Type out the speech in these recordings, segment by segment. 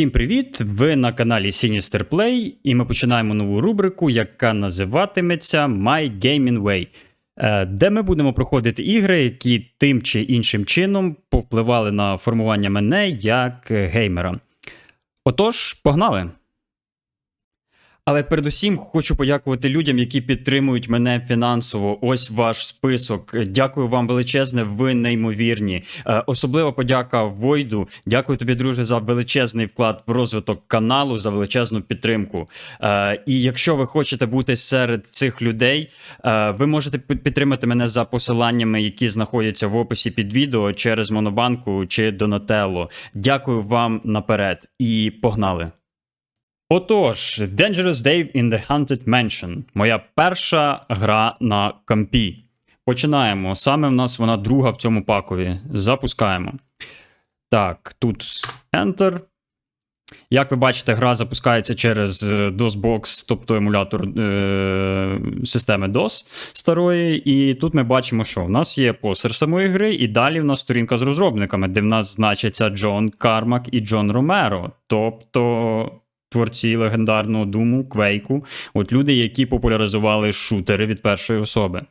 Всім привіт! Ви на каналі Sinister Play, і ми починаємо нову рубрику, яка називатиметься My Gaming Way, е, де ми будемо проходити ігри, які тим чи іншим чином повпливали на формування мене як геймера. Отож, погнали! Але передусім хочу подякувати людям, які підтримують мене фінансово. Ось ваш список. Дякую вам величезне, ви неймовірні. Е, Особлива подяка Войду. Дякую тобі, друже, за величезний вклад в розвиток каналу, за величезну підтримку. Е, І якщо ви хочете бути серед цих людей, е, ви можете підтримати мене за посиланнями, які знаходяться в описі під відео через Монобанку чи Донателло. Дякую вам наперед і погнали! Отож, Dangerous Dave in the Haunted Mansion. Моя перша гра на компі. Починаємо. Саме в нас вона друга в цьому пакові. Запускаємо. Так, тут Enter. Як ви бачите, гра запускається через е, DOSBox, тобто емулятор е- системи DOS старої. І тут ми бачимо, що в нас є постер самої гри, і далі в нас сторінка з розробниками, де в нас значиться Джон Кармак і Джон Ромеро. Тобто творці легендарного Думу, Квейку, от люди, які популяризували шутери від першої особи.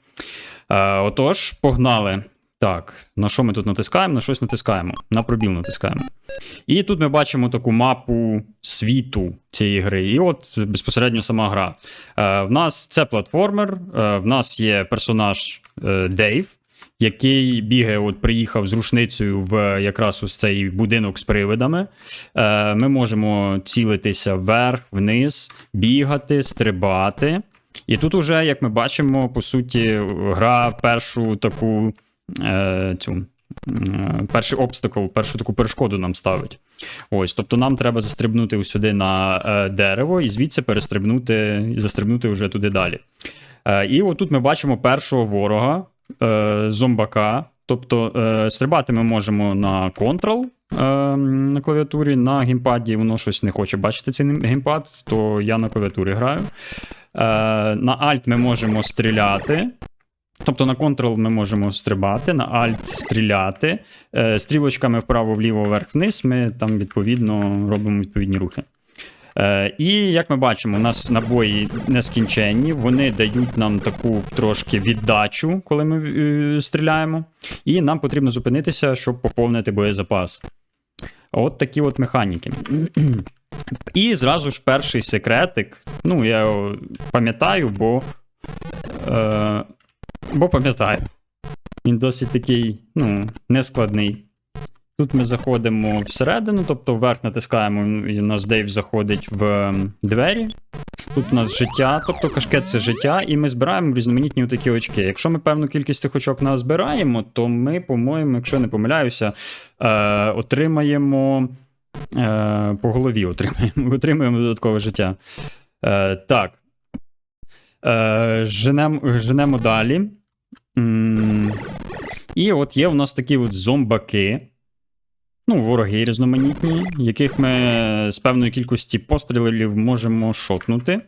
Е, отож, погнали. Так, на що ми тут натискаємо? На щось натискаємо. На пробіл натискаємо. І тут ми бачимо таку мапу світу цієї гри. І от безпосередньо сама гра. Е, в нас це платформер, е, в нас є персонаж е, Дейв, який бігає, от приїхав з рушницею в якраз ось цей будинок з привидами. Е, ми можемо цілитися вверх, вниз, бігати, стрибати. І тут, уже, як ми бачимо, по суті, гра першу таку е, цю. е, Перший обстакл, першу таку перешкоду нам ставить. Ось, тобто нам треба застрибнути сюди на е, дерево і звідси перестрибнути, застрибнути вже туди далі. Е, і отут ми бачимо першого ворога, е, зомбака. Тобто е, стрибати ми можемо на Ctrl е, на клавіатурі, на геймпаді воно щось не хоче бачити цей геймпад, то я на клавіатурі граю. Е, на Alt ми можемо стріляти. Тобто на Ctrl ми можемо стрибати, на Alt стріляти. Е, стрілочками вправо, вліво, вверх, вниз. Ми там відповідно робимо відповідні рухи. Е, і як ми бачимо, у нас набої нескінченні, вони дають нам таку трошки віддачу, коли ми е, стріляємо. І нам потрібно зупинитися, щоб поповнити боєзапас. От такі от механіки. І зразу ж перший секретик. Ну, я пам'ятаю, бо. Е, бо пам'ятаю. Він досить такий, ну, нескладний. Тут ми заходимо всередину, тобто вверх натискаємо, і у нас Дейв заходить в ем, двері. Тут у нас життя, тобто кашкет це життя, і ми збираємо різноманітні такі очки. Якщо ми певну кількість цих очок назбираємо, то ми, по-моєму, якщо не помиляюся, е, отримаємо е, по голові отримаємо, отримуємо додаткове життя. Е, так. Е, женемо, женемо далі. М, І от є у нас такі от зомбаки. Ну, вороги різноманітні, яких ми з певної кількості пострілів можемо шотнути.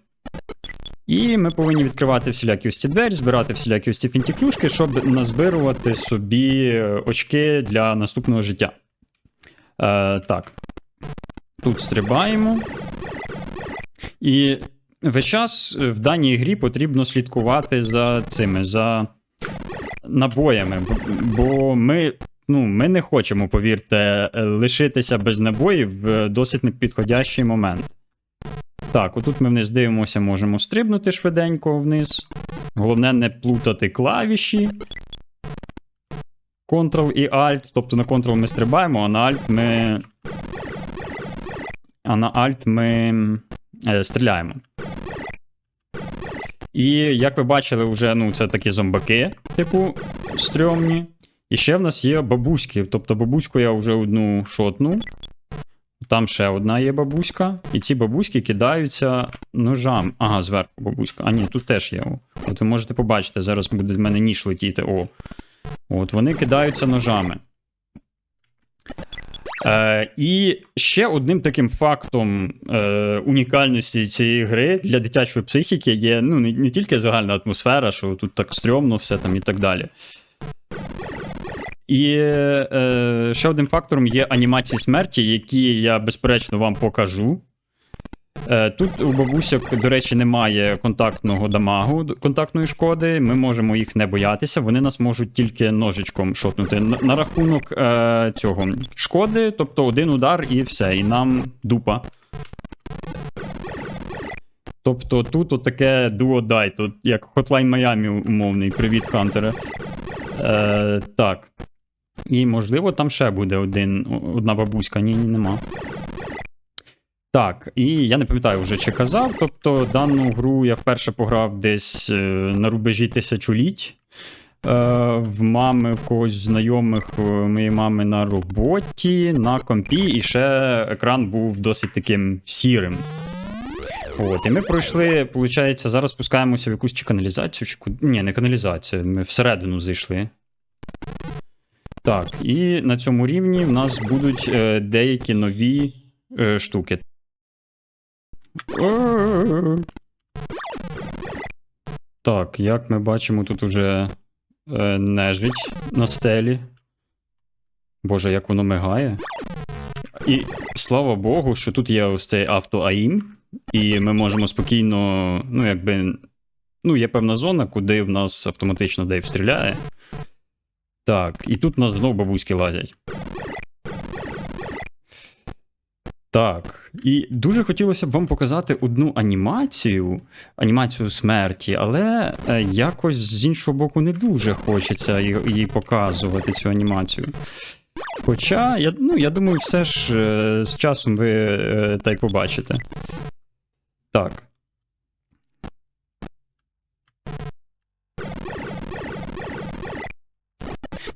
І ми повинні відкривати всілякі ось ці двері, збирати всілякі ось ці фінтіклюшки, щоб назбирувати собі е, очки для наступного життя. Е, так. Тут стрибаємо. І весь час в даній грі потрібно слідкувати за цими, за набоями. Бо ми ну, ми не хочемо, повірте, е, лишитися без набоїв в досить непідходящий момент. Так, отут ми вниз дивимося, можемо стрибнути швиденько вниз. Головне не плутати клавіші. Ctrl і Alt. Тобто на Ctrl ми стрибаємо, а на Alt ми. А на Alt ми е, стріляємо. І як ви бачили, вже ну, це такі зомбаки, типу, стрьомні. І ще в нас є бабуськи. Тобто бабуську я вже одну шотну. Там ще одна є бабуська. І ці бабуськи кидаються ножам. Ага, зверху бабуська. А ні, тут теж є. От ви можете побачити, зараз буде в мене ніж летіти. О. От вони кидаються ножами. Е, і ще одним таким фактом е, унікальності цієї гри для дитячої психіки є ну, не, не тільки загальна атмосфера, що тут так стрьомно все там і так далі. І е, ще одним фактором є анімації смерті, які я безперечно вам покажу. Е, тут у бабусяк, до речі, немає контактного дамагу, контактної шкоди. Ми можемо їх не боятися. Вони нас можуть тільки ножичком шотнути. На, на рахунок е, цього шкоди, тобто один удар і все, і нам дупа. Тобто тут отаке дуо дай, тут як Hotline Miami умовний. Привіт, Хантере. Е, так. І, можливо, там ще буде один, одна бабуська. Ні, ні, нема. Так, і я не пам'ятаю вже, чи казав. Тобто, дану гру я вперше пограв десь е, на рубежі тисячоліть. Е, в мами, в когось знайомих е, моєї мами на роботі, на компі, і ще екран був досить таким сірим. От, і ми пройшли, виходить, зараз спускаємося в якусь чи каналізацію, чи куди. Ні, не каналізацію, ми всередину зайшли. Так, і на цьому рівні в нас будуть е, деякі нові е, штуки. Так, як ми бачимо, тут уже е, нежить на стелі. Боже, як воно мигає. І слава Богу, що тут є ось цей авто-АІМ, і ми можемо спокійно, ну, якби. Ну, є певна зона, куди в нас автоматично Дейв стріляє. Так, і тут у нас знову бабуськи лазять. Так. І дуже хотілося б вам показати одну анімацію, анімацію смерті, але е, якось з іншого боку не дуже хочеться її показувати, цю анімацію. Хоча, я, ну, я думаю, все ж е, з часом ви е, та й побачите. Так.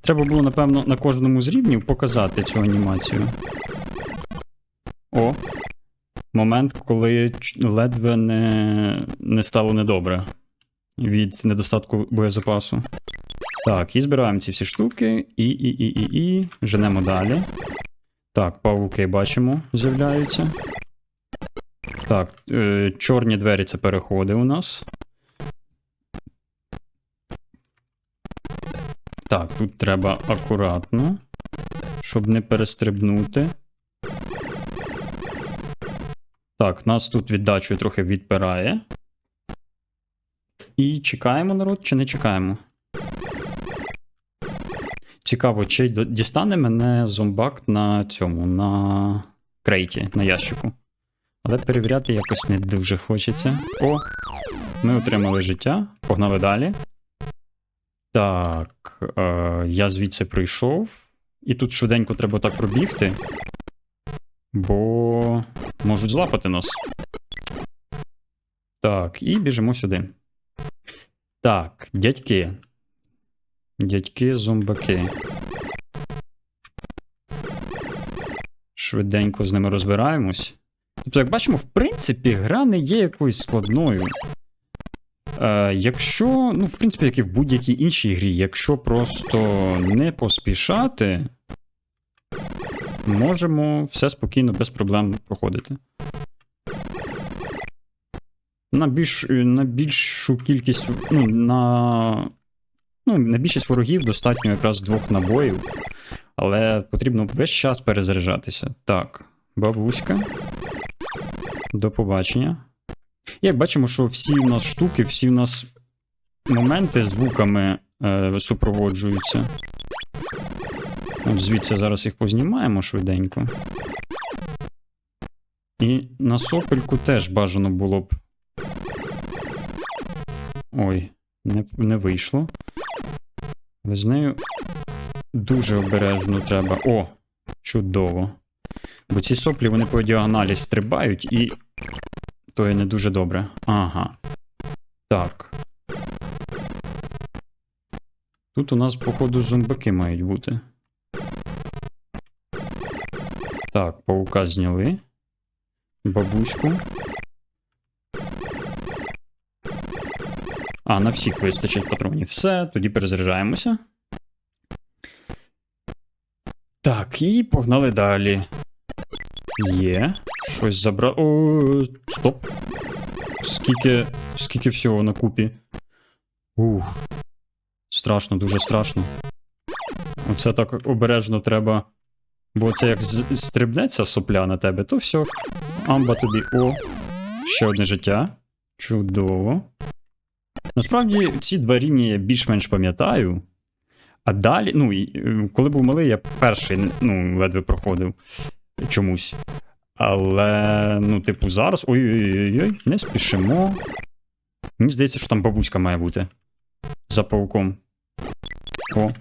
Треба було, напевно, на кожному з рівнів показати цю анімацію. О. Момент, коли ледве не, не стало недобре від недостатку боєзапасу. Так, і збираємо ці всі штуки, і, і, і, і, і. Женемо далі. Так, павуки бачимо, з'являються. Так, е, чорні двері це переходи у нас. Так, тут треба акуратно, щоб не перестрибнути. Так, нас тут віддачою трохи відпирає. І чекаємо, народ, чи не чекаємо? Цікаво, чи дістане мене зомбак на цьому, на крейті, на ящику. Але перевіряти якось не дуже хочеться. О, ми отримали життя, погнали далі. Так, е, я звідси прийшов. І тут швиденько треба так пробігти. Бо можуть злапати нас. Так, і біжимо сюди. Так, дядьки. Дядьки зомбаки. Швиденько з ними розбираємось. Тобто, як бачимо, в принципі, гра не є якоюсь складною. Е, якщо, ну, в принципі, як і в будь-якій іншій грі, якщо просто не поспішати, можемо все спокійно, без проблем проходити. На, більш, на більшу кількість, ну, на, ну, на більшість ворогів достатньо якраз двох набоїв, але потрібно весь час перезаряджатися. Так, бабуська. До побачення. Як бачимо, що всі в нас штуки, всі в нас моменти звуками е, супроводжуються. От звідси зараз їх познімаємо швиденько. І на сопельку теж бажано було б. Ой, не, не вийшло. Але з нею дуже обережно треба. О, чудово. Бо ці соплі вони по діагоналі стрибають і. То є не дуже добре. Ага. Так. Тут у нас, походу, зомбаки мають бути. Так, паука зняли. Бабуську. А, на всіх вистачить патронів. Все, тоді перезаряджаємося. Так, і погнали далі. Є. Щось забра. О, стоп. Скільки. Скільки всього на купі. Ух. Страшно, дуже страшно. Оце так обережно треба. Бо це як стрибнеться сопля на тебе, то все. Амба тобі. О. Ще одне життя. Чудово. Насправді, ці два рівні я більш-менш пам'ятаю. А далі, ну, е, коли був малий, я перший ну, ледве проходив чомусь. Але, ну, типу, зараз. Ой-ой-ой, не спішимо. Мені здається, що там бабуська має бути. За пауком. О.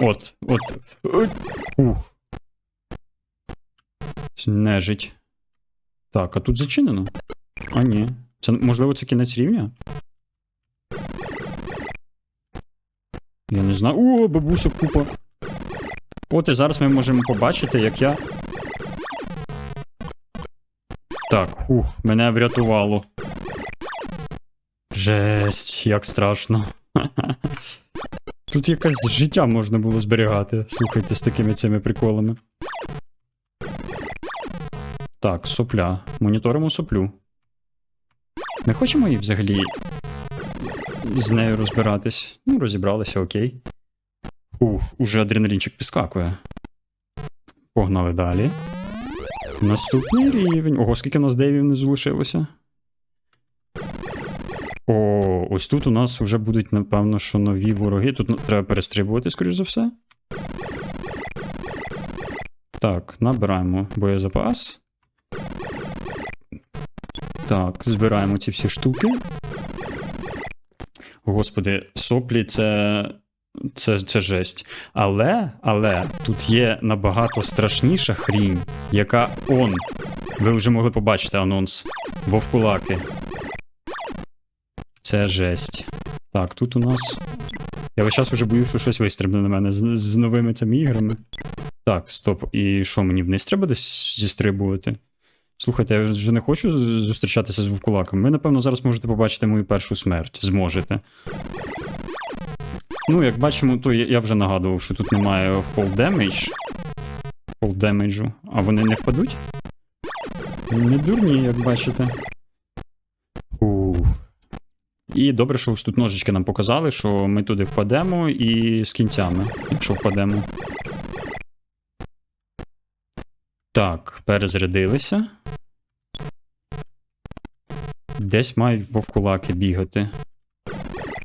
От, от. Ух. Нежить. Так, а тут зачинено? А ні. Це, можливо, це кінець рівня? Я не знаю. О, бабусок купа. От і зараз ми можемо побачити, як я. Так, ух, мене врятувало. Жесть, як страшно. Тут якесь життя можна було зберігати, слухайте, з такими цими приколами. Так, сопля. Моніторимо соплю. Ми хочемо її взагалі з нею розбиратись. Ну, розібралися, окей. Ух, уже адреналінчик підскакує. Погнали далі. Наступний рівень. Ого, скільки у нас дейвів не залишилося. О, ось тут у нас вже будуть, напевно, що нові вороги. Тут ну, треба перестрибувати, скоріш за все. Так, набираємо боєзапас. Так, збираємо ці всі штуки. Господи, соплі це. Це, це жесть. Але, але тут є набагато страшніша хрінь, яка он. Ви вже могли побачити анонс. Вовкулаки. Це жесть. Так, тут у нас. Я весь час вже боюсь, що щось вистрибне на мене з, з новими цими іграми. Так, стоп. І що, мені вниз треба десь зістрибувати? Слухайте, я вже не хочу зустрічатися з вовкулаком. Ви, напевно, зараз можете побачити мою першу смерть. Зможете. Ну, як бачимо, то я, вже нагадував, що тут немає fall damage. Fall damage. А вони не впадуть? Не дурні, як бачите. Ух. І добре, що ось тут ножички нам показали, що ми туди впадемо і з кінцями, якщо впадемо. Так, перезарядилися. Десь мають вовкулаки бігати.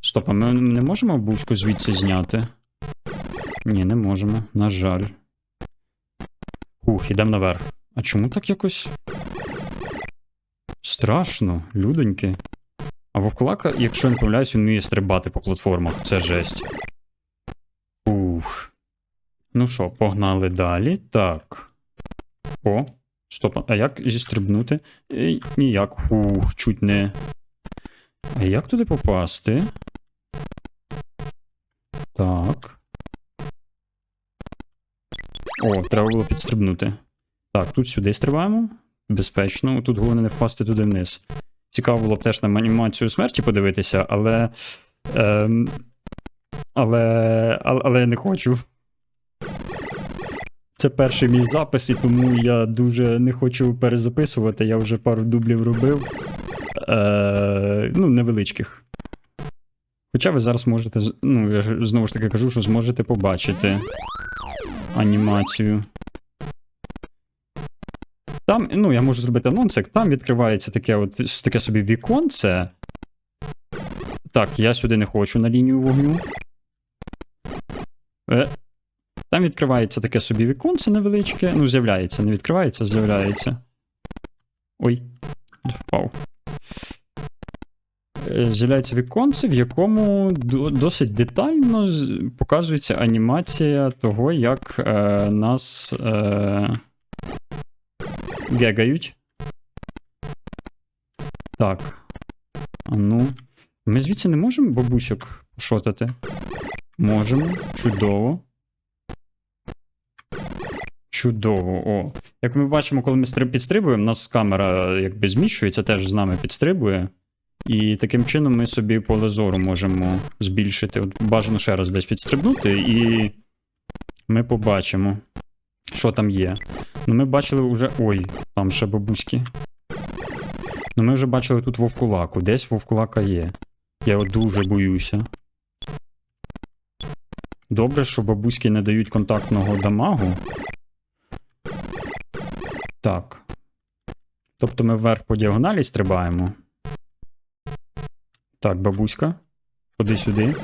Стоп, а ми не можемо бузьку звідси зняти? Ні, не можемо, на жаль. Ух, ідемо наверх. А чому так якось. Страшно, людоньки. А вовкулака, якщо я не помиляюсь, він вміє стрибати по платформах. Це жесть. Ух. Ну що, погнали далі. Так. О, стоп, а як зістрибнути? Ей, ніяк. Ух, чуть не. А як туди попасти? Так. О, треба було підстрибнути. Так, тут сюди стрибаємо. Безпечно. Тут головне не впасти туди вниз. Цікаво було б теж на анімацію смерті подивитися, але. Ем, але, але. Я не хочу. Це перший мій запис, і тому я дуже не хочу перезаписувати. Я вже пару дублів робив. Е, ну, невеличких. Хоча ви зараз можете. Ну, я ж знову ж таки кажу, що зможете побачити анімацію. Там, ну, я можу зробити анонсик, там відкривається таке от таке собі віконце. Так, я сюди не хочу на лінію вогню. Е. Там відкривається таке собі віконце невеличке. Ну, з'являється, не відкривається, з'являється. Ой, впав. З'являється віконце, в якому досить детально показується анімація того, як е, нас е, гегають. Так. А ну. Ми звідси не можемо бабусьок пошотати? Можемо. Чудово. Чудово. О. Як ми бачимо, коли ми підстрибуємо, у нас камера якби зміщується, теж з нами підстрибує. І таким чином ми собі поле зору можемо збільшити. От бажано ще раз десь підстрибнути, і ми побачимо, що там є. Ну, ми бачили вже. Ой, там ще бабуськи. Ну, ми вже бачили тут вовкулаку. Десь вовкулака є. Я його дуже боюся. Добре, що бабуськи не дають контактного дамагу. Так. Тобто ми вверх по діагоналі стрибаємо. Так, бабуська. Ходи сюди.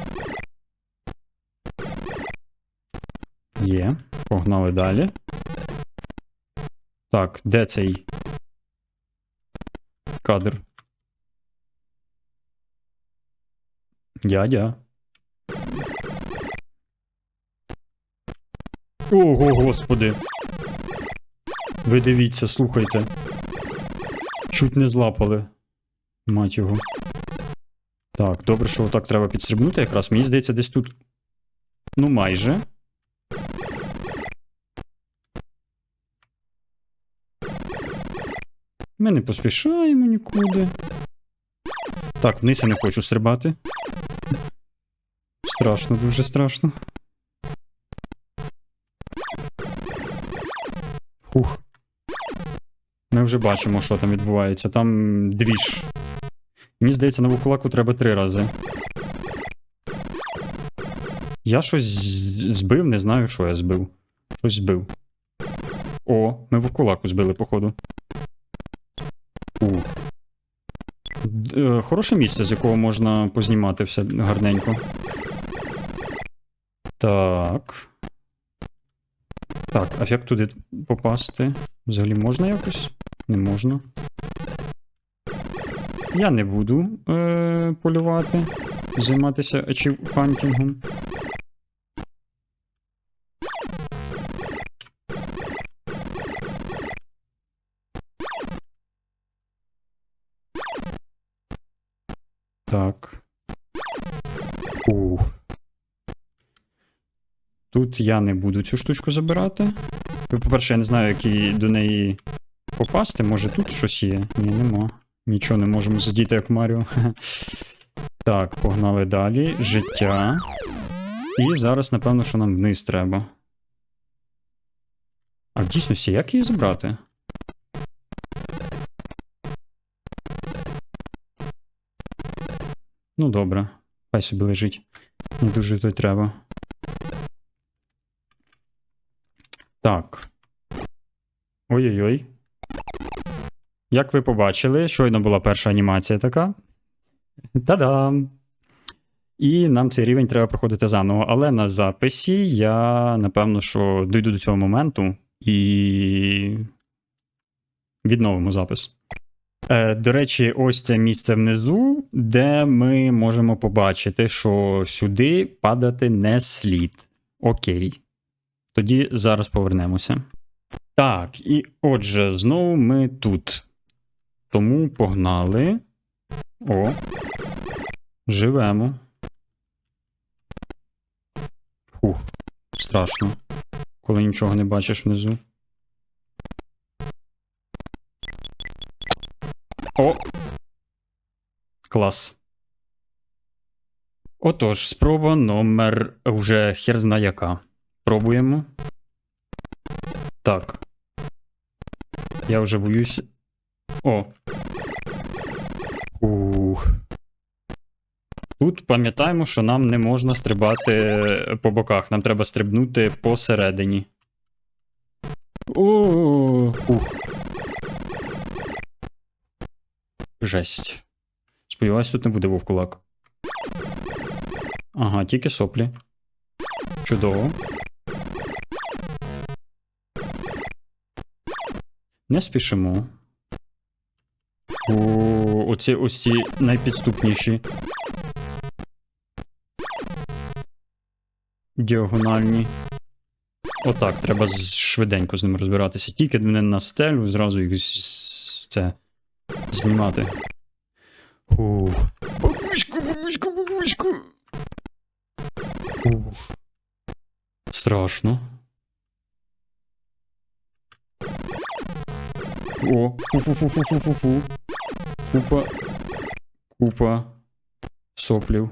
Є. Погнали далі. Так, де цей кадр? Дядя. Ого, господи. Ви дивіться, слухайте. Чуть не злапали. Мать його. Так, добре, що отак треба підстрибнути якраз. Мені здається, десь тут. Ну, майже. Ми не поспішаємо нікуди. Так, вниз я не хочу стрибати. Страшно, дуже страшно. Хух. Ми вже бачимо, що там відбувається. Там двіж. Мені здається, на вукулаку треба три рази. Я щось збив, не знаю, що я збив. Щось збив. О, ми вукулаку збили, походу. Д- е, Хороше місце, з якого можна познімати все гарненько. Так. Так, а як туди попасти? Взагалі можна якось? Не можна. Я не буду е- полювати, займатися ачівхантінгом. Так. Ух. Тут я не буду цю штучку забирати. По-перше, я не знаю, як до неї попасти. Може тут щось є? Ні, нема. Нічого не можемо задіти, як Маріо. Так, погнали далі. Життя. І зараз, напевно, що нам вниз треба. А в дійсності, як її забрати? Ну, добре. Хай собі лежить. Не дуже то й треба. Так. Ой-ой-ой. Як ви побачили, щойно була перша анімація така. Та-дам! І нам цей рівень треба проходити заново. Але на записі я, напевно, що дійду до цього моменту і відновимо запис. Е, до речі, ось це місце внизу, де ми можемо побачити, що сюди падати не слід. Окей. Тоді зараз повернемося. Так, і отже, знову ми тут. Тому погнали. О. Живемо. Фух, страшно. Коли нічого не бачиш внизу. О! Клас. Отож, спроба номер вже хер зна яка. Пробуємо. Так. Я вже боюсь. О. Ух. Тут пам'ятаємо, що нам не можна стрибати по боках. Нам треба стрибнути посередині. О, ух. Жесть. Сподіваюсь, тут не буде вовкулак. Ага, тільки соплі. Чудово. Не спішимо. О, оці ось ці найпідступніші. Діагональні. Отак, треба швиденько з ними розбиратися. Тільки не на стелю, зразу їх це знімати. Ух. Бабуську, бабуську, бабуську. Ух. Страшно. О, фу-фу-фу-фу-фу-фу. Купа. Купа. Соплів.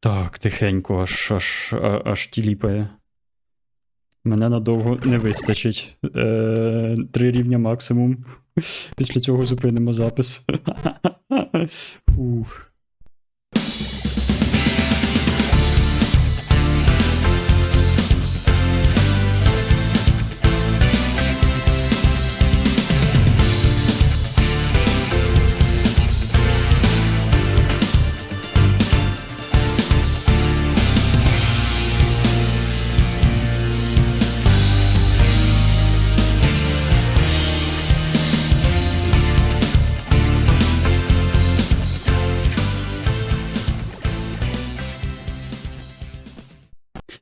Так, тихенько, аж аж, аж тіліпає. Мене надовго не вистачить. Е, три рівня максимум. Після цього зупинимо запис. Фух.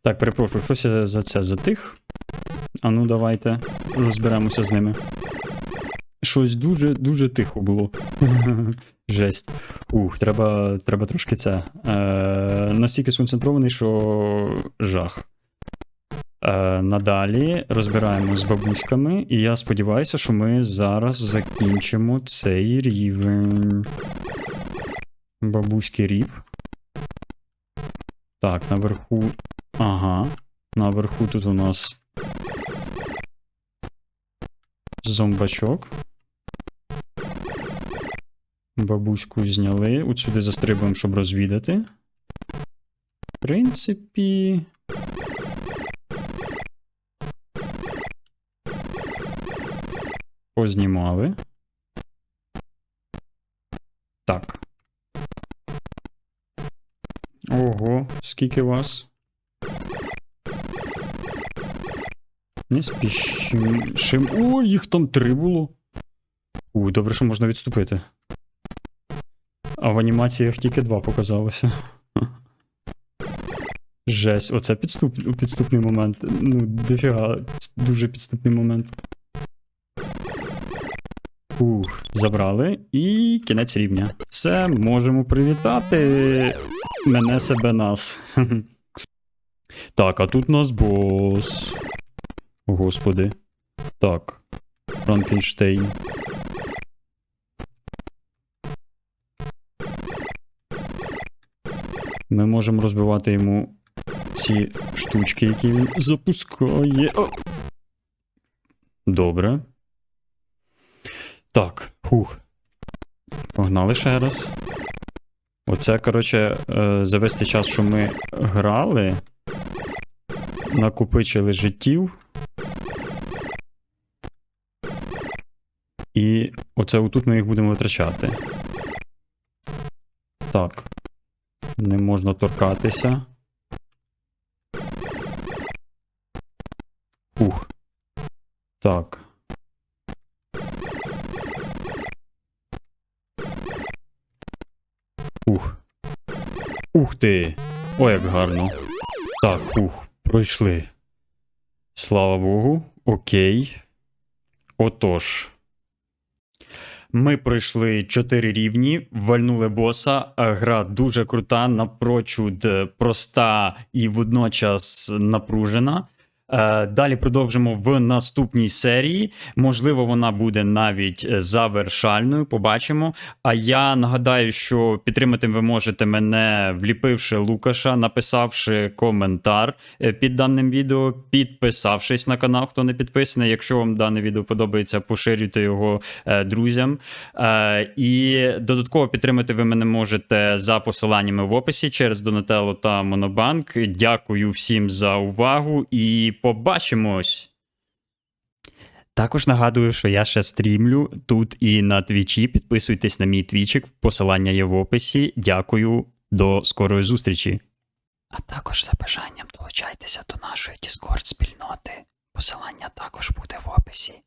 Так, перепрошую, щось за це затих. А ну, давайте розберемося з ними. Щось дуже дуже тихо було. Жесть. Ух, треба, треба трошки це. Е, настільки сконцентрований, що жах. Е, надалі розбираємо з бабуськами, і я сподіваюся, що ми зараз закінчимо цей рівень. Бабуський ріп. Так, наверху. Ага. Наверху тут у нас. Зомбачок. Бабуську зняли. От застрибуємо, щоб розвідати. В принципі. Познімали. Так. Ого, скільки вас? Не спішим. О, їх там три було. У, добре, що можна відступити. А в анімаціях тільки два показалося. Жесть, оце підступ, підступний момент. Ну, дофіга, дуже підступний момент. Ух, забрали. І кінець рівня. Все, можемо привітати мене себе нас. Так, а тут у нас бос. Господи. Так. Франкенштейн. Ми можемо розбивати йому ці штучки, які він запускає. О! Добре. Так, хух. Погнали ще раз. Оце, коротше, е, за весь цей час, що ми грали, накопичили життів. І оце отут ми їх будемо витрачати. Так. Не можна торкатися. Ух. Так. Ух. Ух ти! О, як гарно. Так, ух, пройшли. Слава Богу. Окей. Отож. Ми пройшли 4 рівні, вальнули боса. Гра дуже крута, напрочуд е, проста і водночас напружена. Е, Далі продовжимо в наступній серії. Можливо, вона буде навіть е, завершальною. Побачимо. А я нагадаю, що підтримати ви можете мене, вліпивши Лукаша, написавши коментар е, під даним відео, підписавшись на канал, хто не підписаний. Якщо вам дане відео подобається, поширюйте його друзям. І додатково підтримати ви мене можете за посиланнями в описі через Donatello та Монобанк. Дякую всім за увагу і побачимось! Також нагадую, що я ще стрімлю тут і на твічі. Підписуйтесь на мій твічик, посилання є в описі. Дякую, до скорої зустрічі. А також за бажанням долучайтеся до нашої Discord спільноти. Посилання також буде в описі.